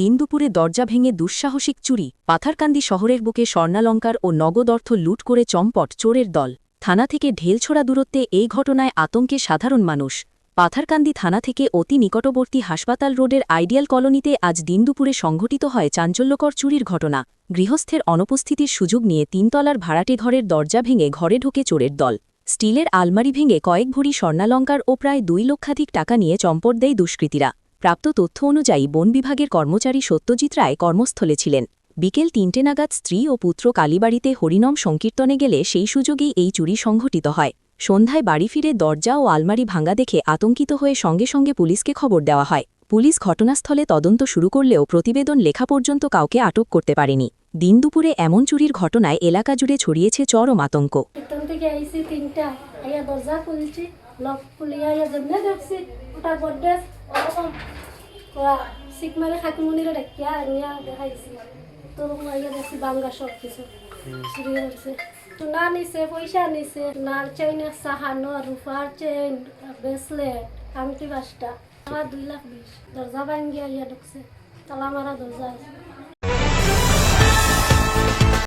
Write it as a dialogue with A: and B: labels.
A: দিন দুপুরে দরজা ভেঙে দুঃসাহসিক চুরি, পাথারকান্দি শহরের বুকে স্বর্ণালঙ্কার ও নগদ অর্থ লুট করে চম্পট, চোরের দল। থানা থেকে ঢেলছোড়া দূরত্বে এই ঘটনায় আতঙ্কে সাধারণ মানুষ। পাথারকান্দি থানা থেকে অতি নিকটবর্তী হাসপাতাল রোডের আইডিয়াল কলোনিতে আজ দিন দুপুরে সংঘটিত হয় চাঞ্চল্যকর চুরির ঘটনা। গৃহস্থের অনুপস্থিতির সুযোগ নিয়ে তিনতলার ভাড়াটে ঘরের দরজা ভেঙে ঘরে ঢোকে চোরের দল। স্টিলের আলমারি ভেঙে কয়েক ভরি স্বর্ণালঙ্কার ও প্রায় দুই লক্ষাধিক টাকা নিয়ে চম্পট দেয় দুষ্কৃতীরা। প্রাপ্ত তথ্য অনুযায়ী বন বিভাগের কর্মচারী সত্যজিৎ রায় কর্মস্থলে ছিলেন। বিকেল তিনটে নাগাদ স্ত্রী ও পুত্র কালীবাড়িতে হরিনম সংকীর্তনে গেলে সেই সুযোগেই এই চুরি সংঘটিত হয়। সন্ধ্যায় বাড়ি ফিরে দরজা ও আলমারি ভাঙা দেখে আতঙ্কিত হয়ে সঙ্গে সঙ্গে পুলিশকে খবর দেওয়া হয়। পুলিশ ঘটনাস্থলে তদন্ত শুরু করলেও প্রতিবেদন লেখা পর্যন্ত কাউকে আটক করতে পারেনি। দিন দুপুরে এমন চুরির ঘটনায় এলাকা জুড়ে ছড়িয়েছে চরম আতঙ্ক।
B: দরজা খুলছি, লক খুলিয়া দেখছি, ওটা ওরা সিক মারে খাকিমনিরে ডাকিয়া আনিয়া দেখাইছি। তোর আইয়া দেখছি বাঙ্গা সব কিছু চুরি করছে তো না নিছে পয়সা নিছে নার চেইনের সাহানো রুফার চেইন ব্রেসলেট আংটি বাসটা আমার দুই লাখ বিশ। দরজা ভাঙ্গিয়া ইয়া ঢুকছে। তালা মারা দরজা আছে।